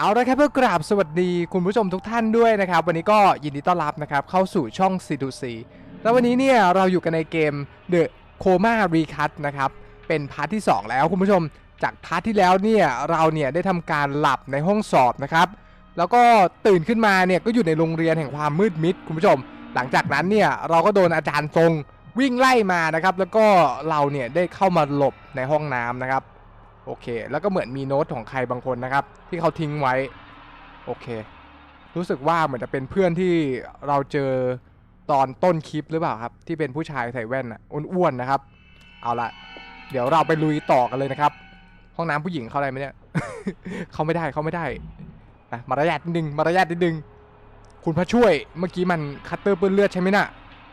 เอาละครับเพื่อกราบสวัสดีคุณผู้ชมทุกท่านด้วยนะครับ วันนี้ก็ยินดีต้อนรับนะครับเข้าสู่ช่อง C2C แล้ววันนี้เนี่ยเราอยู่กันในเกม The Coma Recut นะครับเป็นพาร์ทที่ 2 แล้วคุณผู้ชม จากพาร์ทที่แล้วเนี่ยเราเนี่ยได้ทำการหลับในห้องสอบนะครับ แล้วก็ตื่นขึ้นมาเนี่ยก็อยู่ในโรงเรียนแห่งความมืดมิดคุณผู้ชม หลังจากนั้นเนี่ยเราก็โดนอาจารย์ทรงวิ่งไล่มานะครับ แล้วก็เราเนี่ยได้เข้ามาหลบในห้องน้ำนะครับ โอเค แล้วก็เหมือนมีโน้ตของใครบางคนนะครับ ที่เขาทิ้งไว้ โอเค รู้สึกว่าเหมือนจะเป็นเพื่อนที่เราเจอตอนต้นคลิปหรือเปล่าครับ ที่เป็นผู้ชายใส่แว่นอะอ้วนๆนะครับ เอาละเดี๋ยวเราไปลุยต่อกันเลยนะครับ ห้องน้ำผู้หญิงเข้าได้ไหมเนี่ย เขาไม่ได้เขาไม่ได้นะมารยาทนิดนึงมารยาทนิดนึงคุณพระช่วยเมื่อกี้มันคัตเตอร์เปื้อนเลือดใช่ไหมน่ะ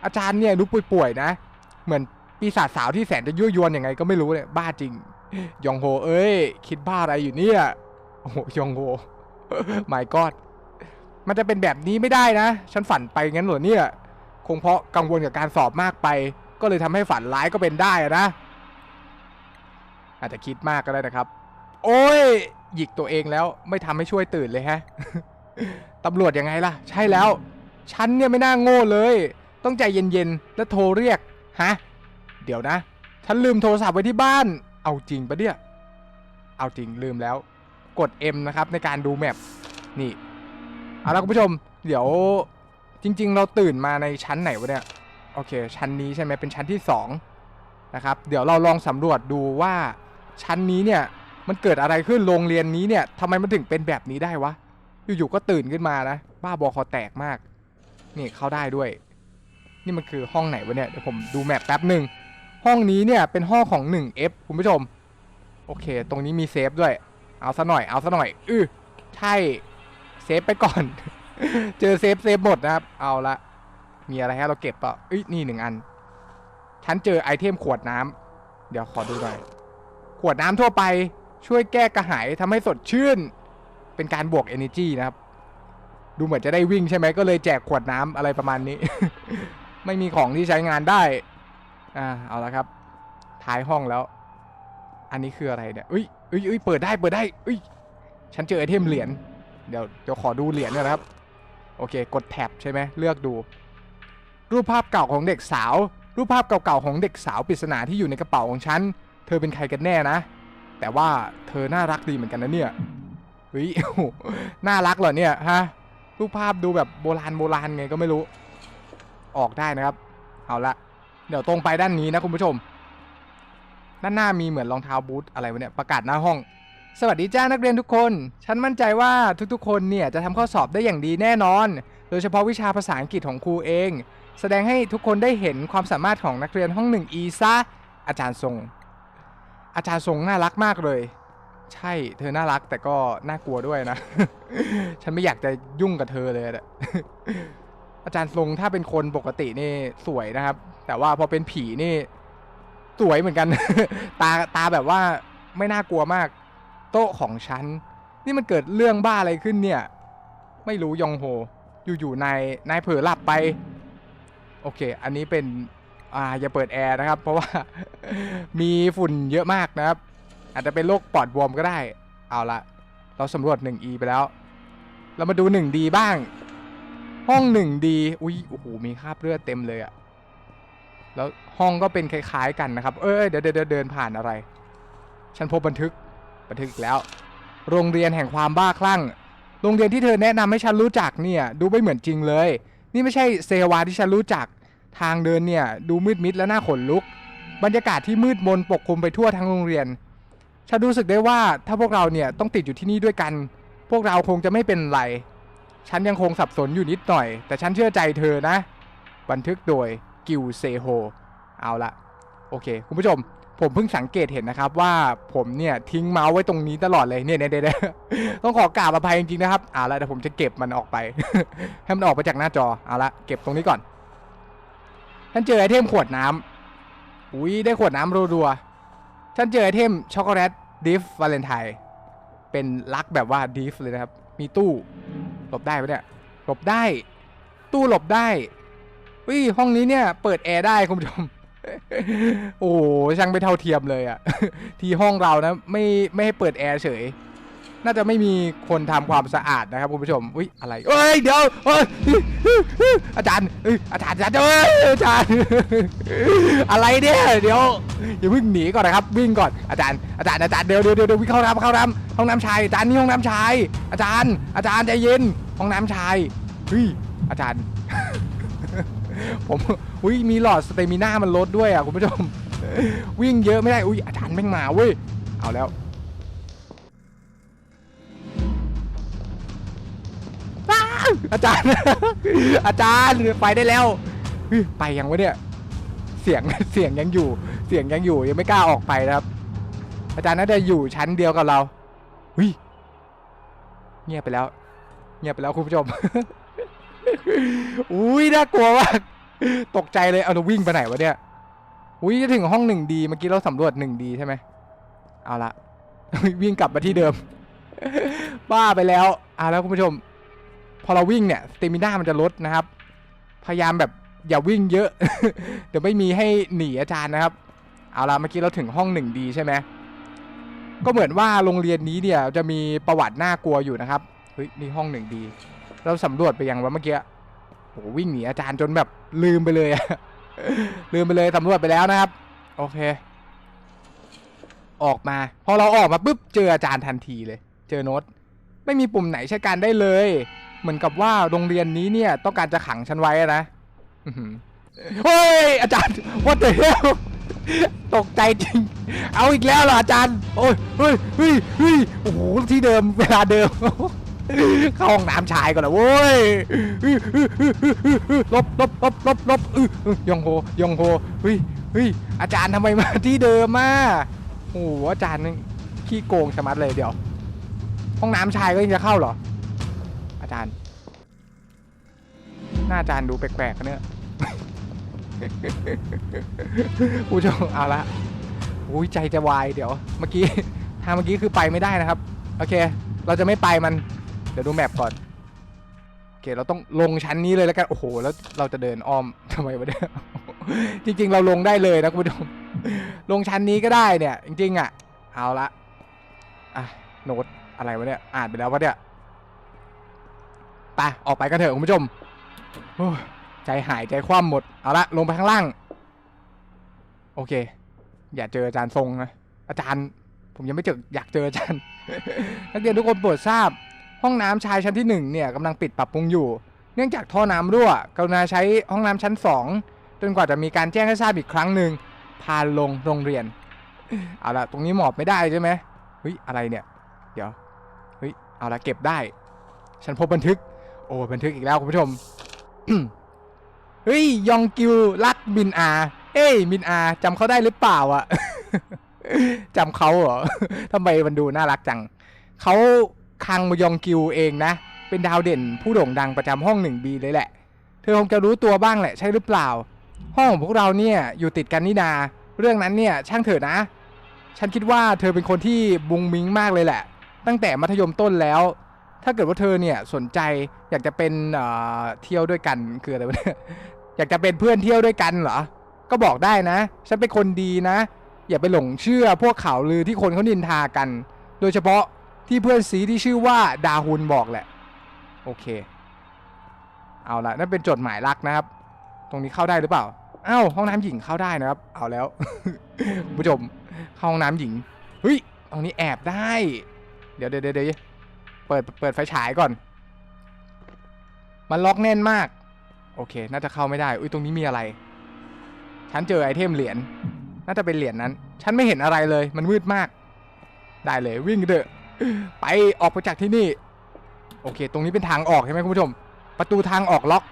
อาจารย์เนี่ยรู้ป่วยๆนะ เหมือนปีศาจสาวที่แสนจะยั่วยวนยังไงก็ไม่รู้เนี่ยบ้าจริง ยองโฮเอ้ย คิดบ้าอะไรอยู่เนี่ย โอ้ยองโฮไม่กอดมันจะเป็นแบบนี้ไม่ได้นะ ฉันฝันไปงั้นเหรอเนี่ย คงเพราะกังวลกับการสอบมากไป ก็เลยทำให้ฝันร้ายก็เป็นได้นะ อาจจะคิดมากก็ได้นะครับ โอ้ย หยิกตัวเองแล้วไม่ทำให้ช่วยตื่นเลยฮะตำรวจยังไงล่ะ ใช่แล้ว ฉันเนี่ยไม่น่าโง่เลย ต้องใจเย็นๆ แล้วโทรเรียก ฮะ เดี๋ยวนะ ฉันลืมโทรศัพท์ไว้ที่บ้าน เอาจริงปะเนี่ย เอาจริงลืมแล้ว กด M นะครับในการดูแมปนี่ เอาละคุณผู้ชม เดี๋ยวจริง ๆ เราตื่นมาในชั้นไหนวะเนี่ย โอเค ชั้นนี้ใช่ไหมเป็นชั้นที่2นะครับ เดี๋ยวเราลองสำรวจดูว่าชั้นนี้เนี่ยมันเกิดอะไรขึ้นโรงเรียนนี้เนี่ยทำไมมันถึงเป็นแบบนี้ได้วะ อยู่ๆก็ตื่นขึ้นมานะ บ้าบอคอแตกมาก นี่เข้าได้ด้วย นี่มันคือห้องไหนวะเนี่ยเดี๋ยวผมดูแมปแป๊บหนึ่ง ห้องนี้เนี่ยเป็นห้องของ 1F คุณผู้ชม โอเค ตรงนี้มีเซฟด้วย เอาซะหน่อย เอาซะหน่อย อือใช่ เซฟไปก่อน เจอเซฟเซฟหมดนะครับ เอาละ มีอะไรให้เราเก็บป่ะเอ้ยนี่หนึ่งอัน ฉันเจอไอเทมขวดน้ำเดี๋ยวขอดูหน่อย ขวดน้ำทั่วไป ช่วยแก้กระหายทำให้สดชื่น เป็นการบวก energy นะครับ ดูเหมือนจะได้วิ่งใช่ไหม ก็เลยแจกขวดน้ำอะไรประมาณนี้ ไม่มีของที่ใช้งานได้ อ่าเอาละครับ ท้ายห้องแล้ว อันนี้คืออะไรเนี่ยอุ้ยอุ้ยอุ้ยเปิดได้เปิดได้อุ้ยฉันเจอไอเทมเหรียญเดี๋ยวเดี๋ยวขอดูเหรียญนอยนะครับ โอเค กดแท็บใช่ไหมเลือกดู รูปภาพเก่าของเด็กสาว รูปภาพเก่าๆของเด็กสาวปริศนาที่อยู่ในกระเป๋าของฉันเธอเป็นใครกันแน่นะ แต่ว่าเธอน่ารักดีเหมือนกันนะเนี่ยเฮ้ยโอ้โหน่ารักเหรอเนี่ยฮะรูปภาพดูแบบโบราณโบราณไงก็ไม่รู้ ออกได้นะครับ เอาละ เดี๋ยวตรงไปด้านนี้นะคุณผู้ชม ด้านหน้ามีเหมือนรองเท้าบูทอะไรวะเนี่ยประกาศหน้าห้อง สวัสดีจ้านักเรียนทุกคน ฉันมั่นใจว่าทุกๆ คนเนี่ยจะทำข้อสอบได้อย่างดีแน่นอน โดยเฉพาะวิชาภาษาอังกฤษของครูเอง แสดงให้ทุกคนได้เห็นความสามารถของนักเรียนห้องหนึ่งอีซะอาจารย์ทรง อาจารย์ทรงน่ารักมากเลย ใช่เธอน่ารักแต่ก็น่ากลัวด้วยนะ ฉันไม่อยากจะยุ่งกับเธอเลยอะ อาจารย์ทรงถ้าเป็นคนปกตินี่สวยนะครับ แต่ว่าพอเป็นผีนี่ สวยเหมือนกัน ตาตาแบบว่าไม่น่ากลัวมาก โต๊ะของฉัน นี่มันเกิดเรื่องบ้าอะไรขึ้นเนี่ย ไม่รู้ยองโฮ อยู่ๆนายนายเผลอหลับไป โอเค อันนี้เป็นอ่าอย่าเปิดแอร์นะครับ เพราะว่า มีฝุ่นเยอะมากนะครับ อาจจะเป็นโรคปอดบวมก็ได้ เอาละเราสำรวจ 1E ไปแล้ว เรามาดู 1D บ้าง ห้อง 1D อุ้ยโอ้โหมีคราบเลือดเต็มเลยอะแล้วห้องก็เป็นคล้ายๆกันนะครับ เอ้ยเดี๋ยวเดี๋ยวเดินผ่านอะไร ฉันพบบันทึกบันทึกอีกแล้ว โรงเรียนแห่งความบ้าคลั่ง โรงเรียนที่เธอแนะนำให้ฉันรู้จักเนี่ย ดูไม่เหมือนจริงเลย นี่ไม่ใช่เซวาที่ฉันรู้จัก ทางเดินเนี่ย ดูมืดมิดและน่าขนลุก บรรยากาศที่มืดมนปกคลุมไปทั่วทั้งโรงเรียน ฉันรู้สึกได้ว่าถ้าพวกเราเนี่ยต้องติดอยู่ที่นี่ด้วยกัน พวกเราคงจะไม่เป็นไร ฉันยังคงสับสนอยู่นิดหน่อย แต่ฉันเชื่อใจเธอนะ บันทึกโดยกิวเซโฮเอาละโอเค คุณผู้ชม ผมเพิ่งสังเกตเห็นนะครับว่าผมเนี่ยทิ้งเมาส์ไว้ตรงนี้ตลอดเลยเนี่ยเนี่ยเนี่ยต้องขอกราบอภัยจริงๆนะครับเอาละเดี๋ยวผมจะเก็บมันออกไปให้มันออกไปจากหน้าจอเอาละเก็บตรงนี้ก่อนฉันเจอไอเทมขวดน้ำอุ้ยได้ขวดน้ำรัวๆฉันเจอไอเทมช็อกโกแลตดิฟวาเลนไทน์เป็นลักแบบว่าดิฟเลยนะครับ มีตู้ หลบได้ปะเนี่ยหลบได้ ตู้หลบได้วิห้องนี้เนี่ย เปิดแอร์ได้คุณผู้ชมโอ้ช่างไม่เท่าเทียมเลยอะที่ห้องเรานะ ไม่ไม่ให้เปิดแอร์เฉย น่าจะไม่มีคนทำความสะอาดนะครับคุณผู้ชม อุ้ยอะไรเอ้ยเดี๋ยวเอ้ยอาจารย์อ้ยอาจารย์อาจารย์เอ้ยอาจารย์ อะไรเนี่ยเดี๋ยวอย่าเพิ่งหนีก่อนนะครับ วิ่งก่อนอาจารย์อาจารย์อาจารย์เดี๋ยวเดี๋ยวเดี๋ยววิ่งเข้าน้ำเข้าน้ำห้องน้ำชายอาจารย์นี่ห้องน้ำชาย อาจารย์ อาจารย์ใจเย็นห้องน้ำชายเฮ้ยอาจารย์ ผมอุ้ยมีหลอดสเตมิน่ามันลดด้วยอะคุณผู้ชม วิ่งเยอะไม่ได้อุ้ยอาจารย์แม่งมาเว้ยเอาแล้ว อาวอาจารย์ อาจารย์ไปได้แล้วไปยังวะเนี่ย เสียงเสียงยังอยู่ เสียงยังอยู่ยังไม่กล้าออกไปนะครับ อาจารย์น่าจะอยู่ชั้นเดียวกับเราเฮ้ยเงียบไปแล้ว เงียบไปแล้วคุณผู้ชม อุ้ยน่ากลัวมากตกใจเลยเอาเราวิ่งไปไหนวะเนี่ยอุ้ยจะถึงห้องหนึ่งดีเมื่อกี้เราสำรวจหนึ่งดีใช่ไหมเอาละวิ่งกลับมาที่เดิม บ้าไปแล้วเอาแล้วคุณผู้ชม พอเราวิ่งเนี่ยสเตมิน่ามันจะลดนะครับ พยายามแบบอย่าวิ่งเยอะ เดี๋ยวไม่มีให้หนีอาจารย์นะครับ เอาละเมื่อกี้เราถึงห้องหนึ่งดีใช่ไหมก็เหมือนว่าโรงเรียนนี้เนี่ยจะมีประวัติน่ากลัวอยู่นะครับเฮ้ยนี่ห้องหนึ่งดี เราสำรวจไปยังวะเมื่อกี้โหวิ่งหนีอาจารย์จนแบบลืมไปเลย ลืมไปเลยสำรวจไปแล้วนะครับ โอเค ออกมา พอเราออกมาปุ๊บเจออาจารย์ทันทีเลย เจอโน้ตไม่มีปุ่มไหนใช้การได้เลย เหมือนกับว่าโรงเรียนนี้เนี่ยต้องการจะขังฉันไว้นะเฮ้ยอาจารย์ what the hell ตกใจจริง เอาอีกแล้วเหรออาจารย์ โอ้ยเฮ้ยเฮ้ยเฮ้ยโอ้โหที่เดิมเวลาเดิม เข้าห้องน้ำชายก่อนนะโว้ยลบลบลบลบลบยองโฮยองโฮเฮ้ยเฮ้ยอาจารย์ทำไมมาที่เดิมมาโอ้โหอาจารย์ขี้โกงชะมัดเลยเดี๋ยว ห้องน้ำชายก็ยังจะเข้าเหรอ อาจารย์ หน้าอาจารย์ดูแปลกๆนเนี่ยผู้ชมเอาละอุ้ยใจจะวายเดี๋ยว เมื่อกี้ทางเมื่อกี้คือไปไม่ได้นะครับ โอเค เราจะไม่ไปมัน เดี๋ยวดูแมปก่อน โอเค เราต้องลงชั้นนี้เลยแล้วกัน โอ้โห แล้วเราจะเดินอ้อมทำไมวะเนี่ย จริง ๆ เราลงได้เลยนะคุณผู้ชม ลงชั้นนี้ก็ได้เนี่ย จริง ๆ อะ เอาละ อะ โน้ตอะไรวะเนี่ย อ่านไปแล้ววะเนี่ย ไปออกไปกันเถอะคุณผู้ชมใจหายใจคว่ำหมด เอาละลงไปข้างล่าง โอเค อย่าเจออาจารย์ทรงนะอาจารย์ ผมยังไม่เจออยากเจออาจารย์นักเรียนทุกคนโปรดทราบ ห้องน้ำชายชั้นที่หนึ่งเนี่ยกำลังปิดปรับปรุงอยู่ เนื่องจากท่อน้ำรั่วกรุณาใช้ห้องน้ำชั้นสองจนกว่าจะมีการแจ้งให้ทราบอีกครั้งหนึ่งพาลงโรงเรียนเอาละตรงนี้หมอบไม่ได้ใช่ไหมเฮ้ยอะไรเนี่ย เดี๋ยวเฮ้ยเอาละเก็บได้ ฉันพบบันทึก โอ้บันทึกอีกแล้วคุณผู้ชม เฮ้ย ยองกิวรักมินอาเฮ้ยมินอาจำเขาได้หรือเปล่าอะจำเขาเหรอทำไมมันดูน่ารักจัง เขาคังมยองกิวเองนะ เป็นดาวเด่นผู้โด่งดังประจำห้องหนึ่งบีเลยแหละ เธอคงจะรู้ตัวบ้างแหละใช่หรือเปล่า ห้องของพวกเราเนี่ยอยู่ติดกันนี่นา เรื่องนั้นเนี่ยช่างเถอะนะ ฉันคิดว่าเธอเป็นคนที่บุงมิงมากเลยแหละ ตั้งแต่มัธยมต้นแล้ว ถ้าเกิดว่าเธอเนี่ยสนใจอยากจะเป็นเอ่อเที่ยวด้วยกันคืออะไรวะเนี่ยอยากจะเป็นเพื่อนเที่ยวด้วยกันเหรอ ก็บอกได้นะ ฉันเป็นคนดีนะ อย่าไปหลงเชื่อพวกข่าวลือที่คนเขานินทากัน โดยเฉพาะที่เพื่อนซีที่ชื่อว่าดาฮุนบอกแหละ โอเค เอาละนั่นเป็นจดหมายรักนะครับ ตรงนี้เข้าได้หรือเปล่าอ้าวห้องน้ำหญิงเข้าได้นะครับ เอาแล้วผู้ชมเข้าห้องน้ำหญิงเฮ้ยตรงนี้แอบได้ เดี๋ยวเดี๋ยวเดี๋ยว เปิดเปิดไฟฉายก่อน มันล็อกแน่นมาก โอเค น่าจะเข้าไม่ได้ อุ้ยตรงนี้มีอะไร ฉันเจอไอเทมเหรียญ น่าจะเป็นเหรียญนั้น ฉันไม่เห็นอะไรเลย มันมืดมาก ได้เลยวิ่งเถอะ ไปออกไปจากที่นี่ โอเค ตรงนี้เป็นทางออกใช่ไหมคุณผู้ชม ประตูทางออกล็อก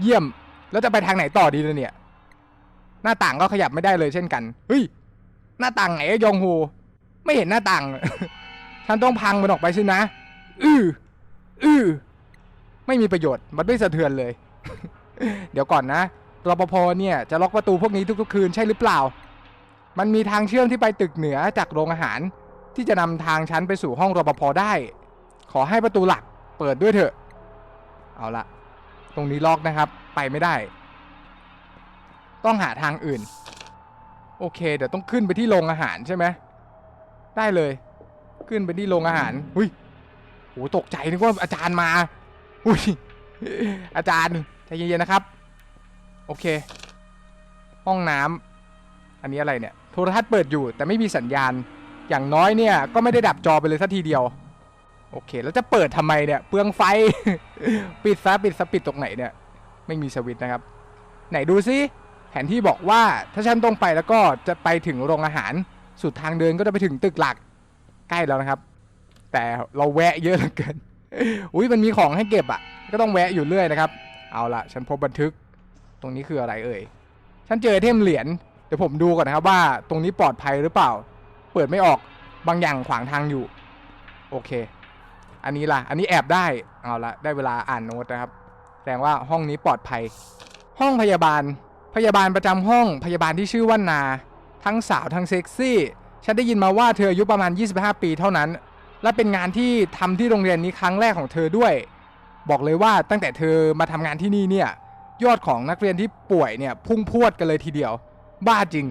เยี่ยม แล้วจะไปทางไหนต่อดีเลยเนี่ย หน้าต่างก็ขยับไม่ได้เลยเช่นกัน เฮ้ย หน้าต่างไหนยองโฮไม่เห็นหน้าต่าง ฉันต้องพังมันออกไปสินะ อืออือไม่มีประโยชน์ มันไม่สะเทือนเลย เดี๋ยวก่อนนะรปภเนี่ยจะล็อกประตูพวกนี้ทุก ๆ คืนใช่หรือเปล่า มันมีทางเชื่อมที่ไปตึกเหนือจากโรงอาหาร ที่จะนำทางชั้นไปสู่ห้องรปภได้ ขอให้ประตูหลักเปิดด้วยเถอะ เอาละตรงนี้ล็อกนะครับ ไปไม่ได้ ต้องหาทางอื่น โอเค เดี๋ยวต้องขึ้นไปที่โรงอาหารใช่ไหมได้เลย ขึ้นขึ้นไปที่โรงอาหาร อุ้ย โหตกใจนึกว่าอาจารย์มา อุ้ย อาจารย์ใจเย็นๆนะครับ โอเค ห้องน้ำอันนี้อะไรเนี่ย โทรทัศน์เปิดอยู่ แต่ไม่มีสัญญาณ อย่างน้อยเนี่ย ก็ไม่ได้ดับจอไปเลยสักทีเดียว โอเค แล้วจะเปิดทำไมเนี่ย เปลืองไฟ ปิดซะปิดซะปิดตรงไหนเนี่ย ไม่มีสวิตช์นะครับ ไหนดูซิ แผนที่บอกว่าถ้าฉันตรงไปแล้วก็จะไปถึงโรงอาหาร สุดทางเดินก็จะไปถึงตึกหลัก ใกล้แล้วนะครับ แต่เราแวะเยอะเหลือเกิน อุ้ยมันมีของให้เก็บอะ ก็ต้องแวะอยู่เรื่อยนะครับ เอาละฉันพบบันทึก ตรงนี้คืออะไรเอ่ย ฉันเจอเทมเหรียญ เดี๋ยวผมดูก่อนนะครับว่าตรงนี้ปลอดภัยหรือเปล่า เปิดไม่ออก บางอย่างขวางทางอยู่ โอเค อันนี้ล่ะ อันนี้แอบได้ เอาละได้เวลาอ่านโน้ตนะครับ แสดงว่าห้องนี้ปลอดภัย ห้องพยาบาล พยาบาลประจำห้อง พยาบาลที่ชื่อว่านา ทั้งสาวทั้งเซ็กซี่ ฉันได้ยินมาว่าเธออายุประมาณ 25 ปีเท่านั้น และเป็นงานที่ทำที่โรงเรียนนี้ครั้งแรกของเธอด้วย บอกเลยว่าตั้งแต่เธอมาทำงานที่นี่เนี่ยยอดของนักเรียนที่ป่วยเนี่ยพุ่งพวดกันเลยทีเดียว บ้าจริง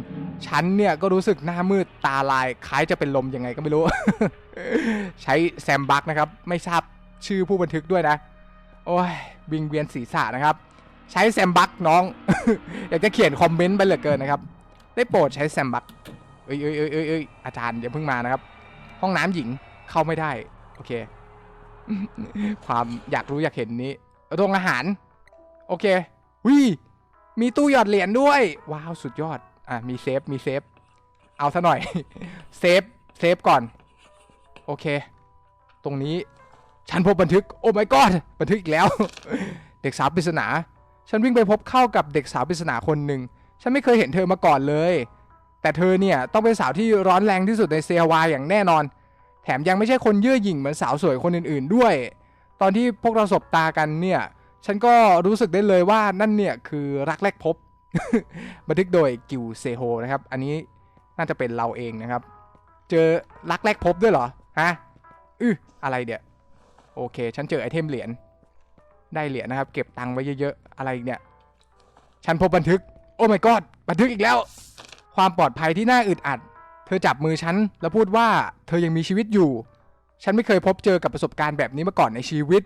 ฉันเนี่ยก็รู้สึกหน้ามืดตาลายคล้ายจะเป็นลมยังไงก็ไม่รู้ ใช้แซมบักนะครับ ไม่ทราบชื่อผู้บันทึกด้วยนะ โอ้ยวิงเวียนศีรษะนะครับ ใช้แซมบักน้อง อยากจะเขียนคอมเมนต์ไปเหลือเกินนะครับ ได้โปรดใช้แซมบักเอ้ยเอ้ยเอ้ยเอ้ยอาจารย์อย่าเพิ่งมานะครับ ห้องน้ำหญิง เข้าไม่ได้ โอเค ความอยากรู้อยากเห็นนี้โรงอาหาร โอเควิมีตู้หยอดเหรียญด้วย ว้าว สุดยอด อะ มีเซฟ มีเซฟ เอาซะหน่อย เซฟ เซฟก่อน โอเค ตรงนี้ ฉันพบบันทึก โอ้ my god บันทึกอีกแล้ว เด็กสาวปริศนา ฉันวิ่งไปพบเข้ากับเด็กสาวปริศนาคนหนึ่ง ฉันไม่เคยเห็นเธอมาก่อนเลย แต่เธอเนี่ย ต้องเป็นสาวที่ร้อนแรงที่สุดในเซียวาอย่างแน่นอน แถมยังไม่ใช่คนเย่อหยิ่งเหมือนสาวสวยคนอื่นๆด้วย ตอนที่พวกเราสบตากันเนี่ย ฉันก็รู้สึกได้เลยว่านั่นเนี่ยคือรักแรกพบ บันทึกโดยกิวเซโฮนะครับ อันนี้น่าจะเป็นเราเองนะครับ เจอรักแรกพบด้วยเหรอ ฮะ อืออะไรเดี๋ยโอเค ฉันเจอไอเทมเหรียญ ได้เหรียญนะครับ เก็บตังค์ไว้เยอะๆ อะไรเนี่ย ฉันพบบันทึก โอ้ my god บันทึกอีกแล้ว ความปลอดภัยที่น่าอึดอัด ธอจับมือฉันแล้วพูดว่าเธอยังมีชีวิตอยู่ ฉันไม่เคยพบเจอกับประสบการณ์แบบนี้มาก่อนในชีวิต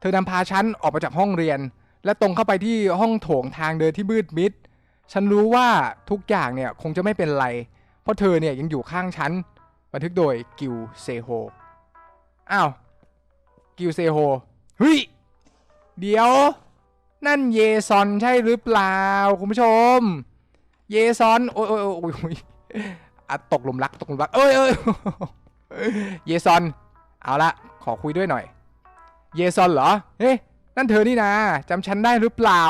เธอนำพาฉันออกมาจากห้องเรียน และตรงเข้าไปที่ห้องโถงทางเดินที่มืดมิด ฉันรู้ว่าทุกอย่างเนี่ยคงจะไม่เป็นไร เพราะเธอเนี่ยยังอยู่ข้างฉัน บันทึกโดยกิวเซโฮ อ้าว กิวเซโฮ เฮ้ย เดี๋ยว นั่นเยซอนใช่หรือเปล่าคุณผู้ชม เยซอน โอ้ยโอ้ยโอ้ย อะตกหลุมรักตกหลุมรัก เอ้ยเอ้ยเยซอน เอาละขอคุยด้วยหน่อย เยซอนเหรอ เฮ้ยนั่นเธอนี่นาจำฉันได้หรือเปล่า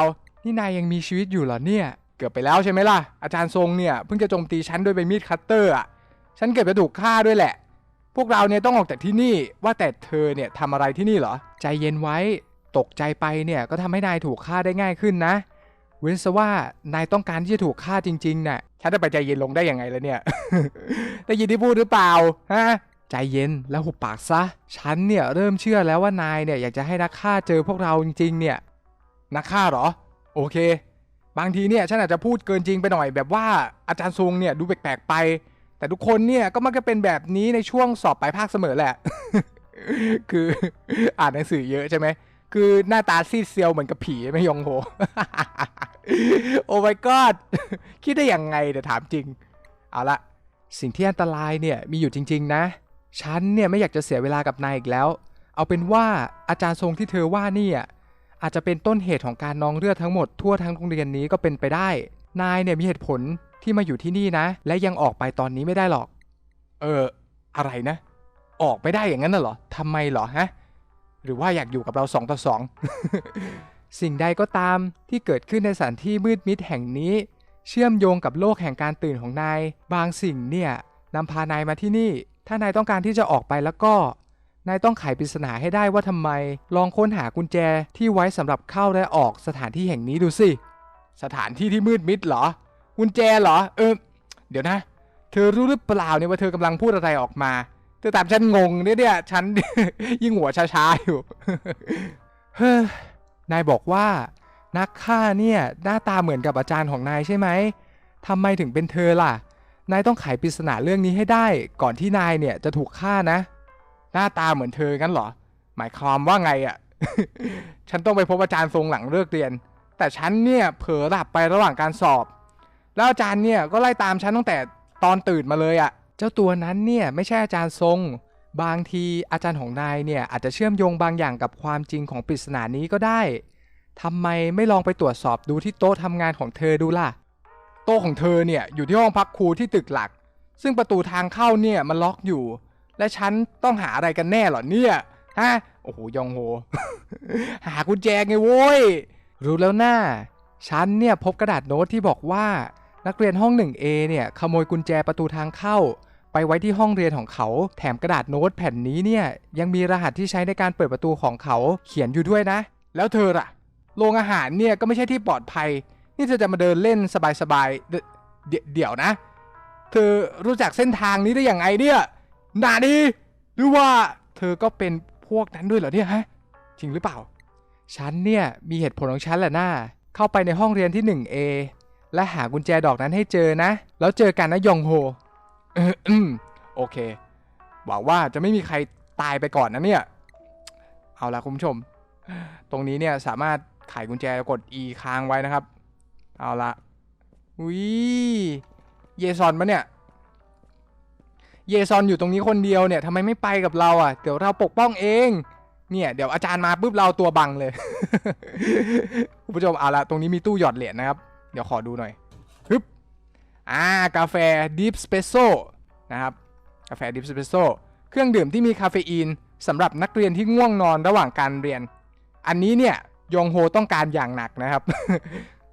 นี่นายยังมีชีวิตอยู่เหรอเนี่ย เกือบไปแล้วใช่ไหมล่ะ อาจารย์ทรงเนี่ยเพิ่งจะโจมตีฉันด้วยใบมีดคัตเตอร์อะ ฉันเกือบจะถูกฆ่าด้วยแหละ พวกเราเนี่ยต้องออกจากที่นี่ ว่าแต่เธอเนี่ยทำอะไรที่นี่เหรอ ใจเย็นไว้ ตกใจไปเนี่ยก็ทำให้นายถูกฆ่าได้ง่ายขึ้นนะ เว้นซะว่านายต้องการที่จะถูกฆ่าจริงๆน่ะฉันจะไปใจเย็นลงได้ยังไงล่ะเนี่ยได้ยินที่พูดหรือเปล่าฮะใจเย็นแล้วหุบปากซะ ฉันเนี่ยเริ่มเชื่อแล้วว่านายเนี่ยอยากจะให้นักฆ่าเจอพวกเราจริงๆเนี่ย นักฆ่าเหรอ โอเค บางทีเนี่ยฉันอาจจะพูดเกินจริงไปหน่อย แบบว่าอาจารย์ทรงเนี่ยดูแปลกๆไป แต่ทุกคนเนี่ยก็มักจะเป็นแบบนี้ในช่วงสอบปลายภาคเสมอแหละ คืออ่านหนังสือเยอะใช่ไหม คือหน้าตาซีดเซียวเหมือนกับผีไม่ยองโหโอ้ my god คิดได้ยังไงเดี๋ยวถามจริง เอาละสิ่งที่อันตรายเนี่ยมีอยู่จริง ๆ นะ ฉันเนี่ยไม่อยากจะเสียเวลากับนายอีกแล้ว เอาเป็นว่าอาจารย์ทรงที่เธอว่านี่อาจจะเป็นต้นเหตุของการนองเลือดทั้งหมดทั่วทั้งโรงเรียนนี้ก็เป็นไปได้ นายเนี่ยมีเหตุผลที่มาอยู่ที่นี่นะ และยังออกไปตอนนี้ไม่ได้หรอก เออ อะไรนะ ออกไม่ได้อย่างนั้นน่ะเหรอทำไมเหรอฮะ หรือว่าอยากอยู่กับเราสองต่อสองสิ่งใดก็ตามที่เกิดขึ้นในสถานที่มืดมิดแห่งนี้ เชื่อมโยงกับโลกแห่งการตื่นของนาย บางสิ่งเนี่ยนำพานายมาที่นี่ ถ้านายต้องการที่จะออกไปแล้วก็ นายต้องไขปริศนาให้ได้ว่าทำไม ลองค้นหากุญแจที่ไว้สำหรับเข้าและออกสถานที่แห่งนี้ดูสิ สถานที่ที่มืดมิดเหรอ กุญแจเหรอ เออ เดี๋ยวนะ เธอรู้หรือเปล่าเนี่ยว่าเธอกำลังพูดอะไรออกมา เธอตามฉันงงเนี่ยเนี่ยฉัน ยิ่งหัวช้าๆอยู่ เฮ้ยนายบอกว่า นักฆ่าเนี่ยหน้าตาเหมือนกับอาจารย์ของนายใช่ไหมทำไมถึงเป็นเธอล่ะ นายต้องไขปริศนาเรื่องนี้ให้ได้ ก่อนที่นายเนี่ยจะถูกฆ่านะ หน้าตาเหมือนเธองั้นเหรอ หมายความว่าไงอะ่ะ ฉันต้องไปพบอาจารย์ทรงหลังเลิกเรียน แต่ฉันเนี่ยเผลอหลับไประหว่างการสอบ แล้วอาจารย์เนี่ยก็ไล่ตามฉันตั้งแต่ตอนตื่นมาเลยอะ่ะ เจ้าตัวนั้นเนี่ยไม่ใช่อาจารย์ทรง บางทีอาจารย์ของนายเนี่ยอาจจะเชื่อมโยงบางอย่างกับความจริงของปริศนานี้ก็ได้ทำไมไม่ลองไปตรวจสอบดูที่โต๊ะทำงานของเธอดูล่ะ โต๊ะของเธอเนี่ยอยู่ที่ห้องพักครูที่ตึกหลัก ซึ่งประตูทางเข้าเนี่ยมันล็อกอยู่ และฉันต้องหาอะไรกันแน่หรอเนี่ยฮะโอ้โหยองโฮ หากุญแจไงโว้ย รู้แล้วน่าฉันเนี่ยพบกระดาษโน้ตที่บอกว่า นักเรียนห้อง 1A เนี่ยขโมยกุญแจประตูทางเข้า ไปไว้ที่ห้องเรียนของเขา แถมกระดาษโน้ตแผ่นนี้เนี่ยยังมีรหัสที่ใช้ในการเปิดประตูของเขาเขียนอยู่ด้วยนะ แล้วเธอล่ะโรงอาหารเนี่ยก็ไม่ใช่ที่ปลอดภัย นี่เธอจะมาเดินเล่นสบายๆเดเดี๋ยวเดี๋ยวนะ เธอรู้จักเส้นทางนี้ได้อย่างไงเนี่ยนาดีหรือว่าเธอก็เป็นพวกนั้นด้วยเหรอเนี่ยฮะจริงหรือเปล่า ฉันเนี่ยมีเหตุผลของฉันแหละน้าเข้าไปในห้องเรียนที่ 1A และหากุญแจดอกนั้นให้เจอนะ แล้วเจอกันนะยองโฮ โอเคหวังว่าจะไม่มีใครตายไปก่อนนะเนี่ย เอาละคุณผู้ชม ตรงนี้เนี่ยสามารถไขกุญแจกด E ค้างไว้นะครับ เอาละอุ้ยเยซอนปะเนี่ย เยซอนอยู่ตรงนี้คนเดียวเนี่ยทำไมไม่ไปกับเราอะ เดี๋ยวเราปกป้องเอง เนี่ยเดี๋ยวอาจารย์มาปุ๊บเราตัวบังเลย คุณผู้ชมเอาละตรงนี้มีตู้หยอดเหรียญนะครับ เดี๋ยวขอดูหน่อย อ่ากาแฟดิฟสเปโซนะครับกาแฟดิฟสเปโซเครื่องดื่มที่มีคาเฟอีนสำหรับนักเรียนที่ง่วงนอนระหว่างการเรียน อันนี้เนี่ยยองโฮต้องการอย่างหนักนะครับ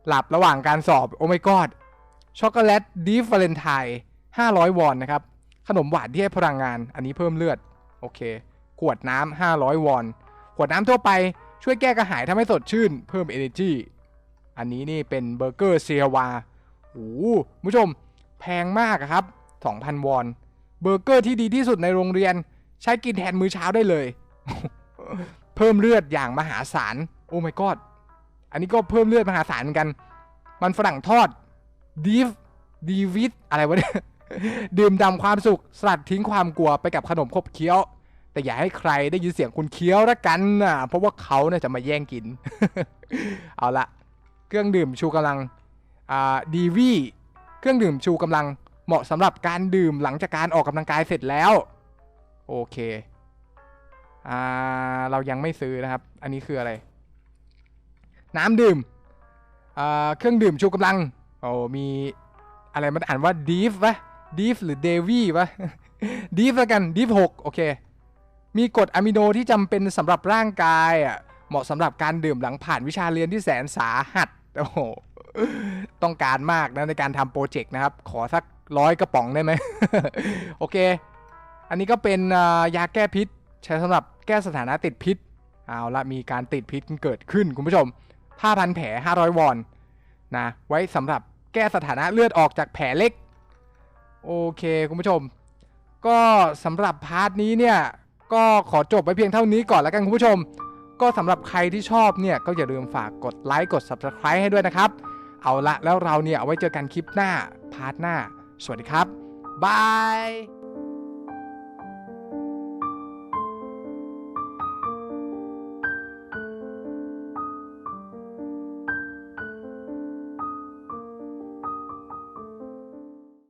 หลับระหว่างการสอบโอ้ไม่กอดช็อกโกแลตดีฟวาเลนไทน์500 วอนนะครับ ขนมหวานที่ให้พลังงาน อันนี้เพิ่มเลือด โอเค ขวดน้ำ500 วอน ขวดน้ำทั่วไปช่วยแก้กระหายทำให้สดชื่น เพิ่ม energy อันนี้นี่เป็นเบอร์เกอร์เซียวา โอ้โหผู้ชม แพงมากครับ 2,000 วอน เบอร์เกอร์ที่ดีที่สุดในโรงเรียน ใช้กินแทนมื้อเช้าได้เลย เพิ่มเลือดอย่างมหาศาล โอ้ my god อันนี้ก็เพิ่มเลือดมหาศาลเหมือนกัน มันฝรั่งทอดดีฟดีวิตอะไรวะเนี่ยดื่มดำความสุขสลัดทิ้งความกลัวไปกับขนมขบเคี้ยว แต่อย่าให้ใครได้ยินเสียงคุณเคี้ยวละกันนะเพราะว่าเขาเนี่ยจะมาแย่งกิน เอาละเครื่องดื่มชูกำลัง ดีวีเครื่องดื่มชูกำลังเหมาะสำหรับการดื่มหลังจากการออกกำลังกายเสร็จแล้ว โอเคอ่าเรายังไม่ซื้อนะครับ อันนี้คืออะไร น้ำดื่มอ่าเครื่องดื่มชูกำลังโอ้มีอะไรมันอ่านว่าดีฟวะดีฟหรือเดวี่วะดีฟแล้วกันดีฟหกโอเค มีกรดอะมิโนที่จำเป็นสำหรับร่างกายอะเหมาะสำหรับการดื่มหลังผ่านวิชาเรียนที่แสนสาหัสโอ้โห ต้องการมากนะในการทำโปรเจกต์นะครับ ขอสักร้อยกระป๋องได้ไหม โอเค อันนี้ก็เป็นยาแก้พิษ ใช้สำหรับแก้สถานะติดพิษ เอาละมีการติดพิษเกิดขึ้นคุณผู้ชมผ้าพันแผล 500 วอนนะ ไว้สำหรับแก้สถานะเลือดออกจากแผลเล็ก โอเคคุณผู้ชม ก็สำหรับพาร์ทนี้เนี่ยก็ขอจบไปเพียงเท่านี้ก่อนแล้วกันคุณผู้ชม ก็สำหรับใครที่ชอบเนี่ยก็อย่าลืมฝากกดไลค์กด Subscribe ให้ด้วยนะครับ เอาละแล้วเราเนี่ยเอาไว้เจอกันคลิปหน้าพาร์ทหน้า สวัสดีครับบาย